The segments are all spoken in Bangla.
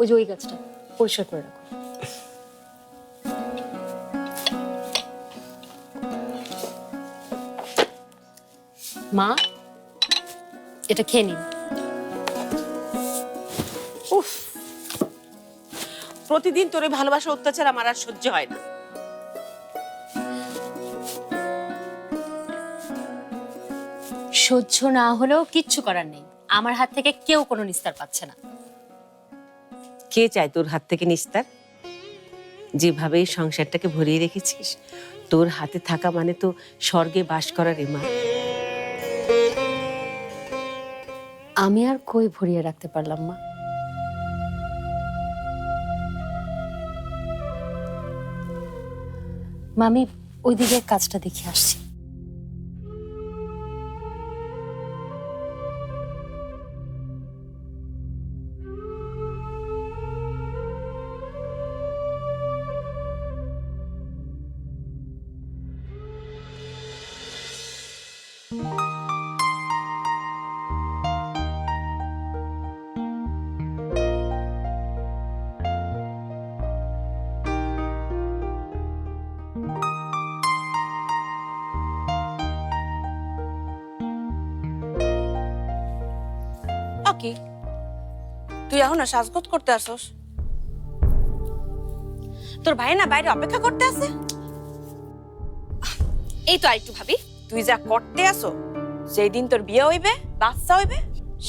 ওই যে ওই গাছটা পরিষ্কার করে রাখো। মা এটা খেয়ে নিন। উফ প্রতিদিন তোর এই ভালোবাসা অত্যাচার আমার আর সহ্য হয় না। সহ্য না হলেও কিচ্ছু করার নেই। আমার হাত থেকে কেউ কোনো নিস্তার পাচ্ছে না। কে চায় তোর হাত থেকে নিস্তার? যেভাবে সংসারটাকে ভরিয়ে রেখেছিস, তোর হাতে থাকা মানে তো স্বর্গে বাস করার এমা আমি আর কই ভরিয়ে রাখতে পারলাম মা? মামি ওই দিকের কাজটা দেখে আসছি। কি তুই এখন সাজগোজ করতে আসস? তোর ভাই না বাইরে অপেক্ষা করতে আছে? এই তো আরেকটু ভাবি। তুই যা করতে আসো সেই দিন তোর বিয়ে হইবে বাচ্চা হইবে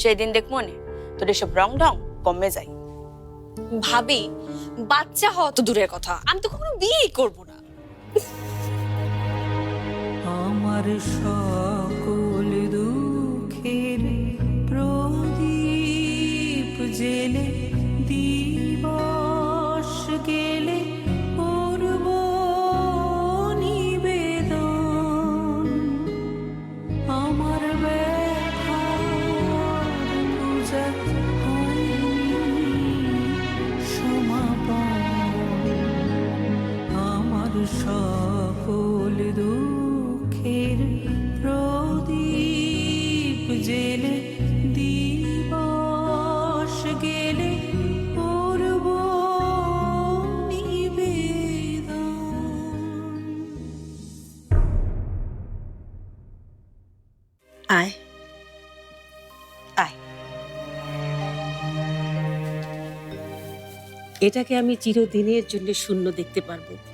সেই দিন দেখ মনে তোর এসব রং ঢং কমে যায়। ভাবি বাচ্চা হওয়া তো দূরের কথা আমি তো কখনো বিয়েই করব না। আমার সকল দুঃখের প্রদীপ জেলে দিবস গেলে সকল দুঃখের প্রদীপ জেলে দিবস গেলে করব আয়। আয়। এটাকে আমি চিরদিনের জন্য শূন্য দেখতে পারব।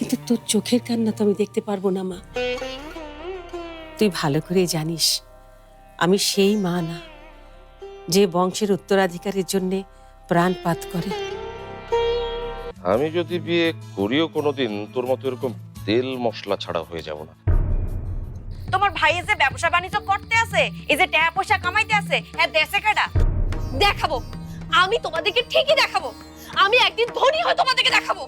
কিন্তু তোর চোখের কান্না তো আমি দেখতে পারব না মা। তুই ভালো করে জানিস আমি সেই মা না যে বংশের উত্তরাধিকারের জন্য প্রাণপাত করে। আমি যদি বিয়ে করিও কোনোদিন তোর মতো এরকম তেল মশলা ছাড়া হয়ে যাব না। তোমার ভাই এসে ব্যবসা বাণিজ্য করতে আছে এই যে টাকা পয়সা কামাইতে আছে হ্যাঁ দেশে কাটা দেখাবো। আমি তোমাদেরকে ঠিকই দেখাবো। আমি একদিন ধনী হয়ে তোমাদেরকে দেখাবো।